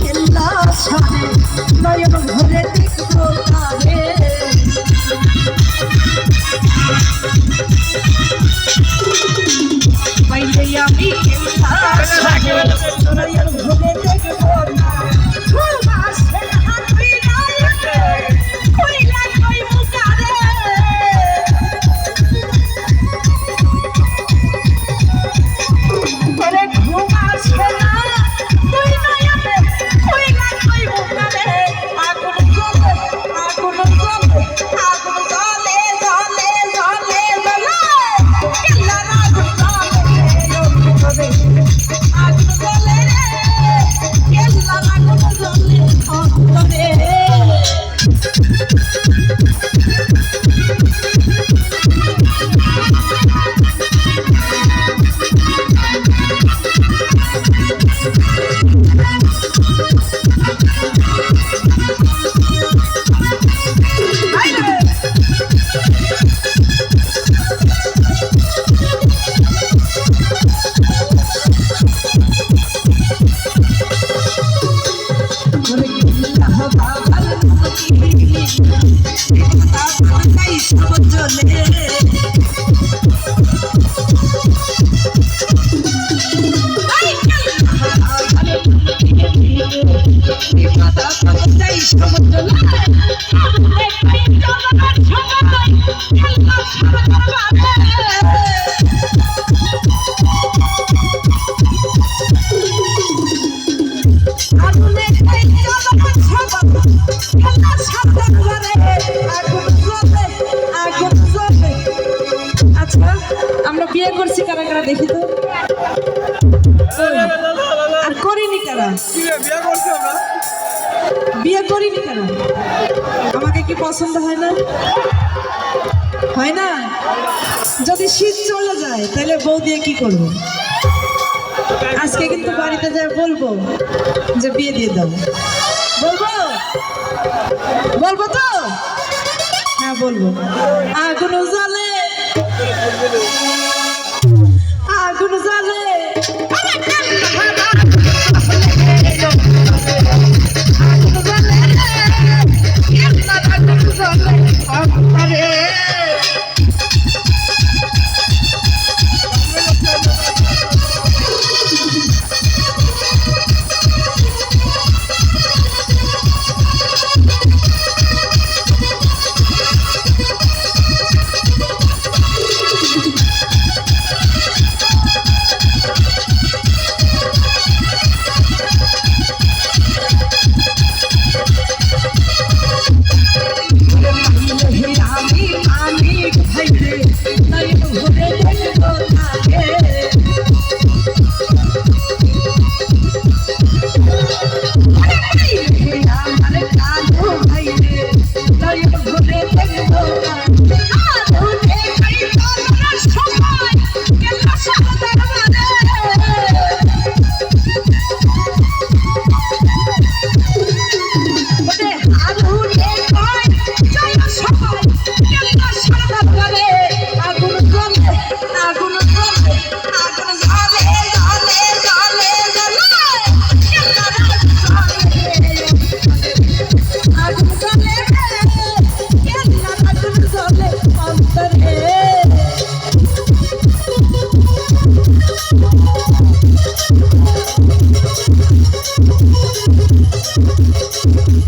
খেলা সারে নয়ন ভরে দেখো তারে। বাইরে আমি খেলা সারে আমরা বিয়ে করছি কারা কারা দেখি তো? আর করিনি কারা? বিয়ে করছি আমরা? বিয়ে করিনি কেন? আমাকে কি পছন্দ হয় না? হয় না? যদি শীত চলে যায়, তাহলে বউ দিয়ে কি করব? আজকে কিন্তু বাড়িতে যায় বলব, যে বিয়ে দিয়ে দাও। বলব? বলব তো? হ্যাঁ বলব। আগুন জলে আগুন জলে Thank you.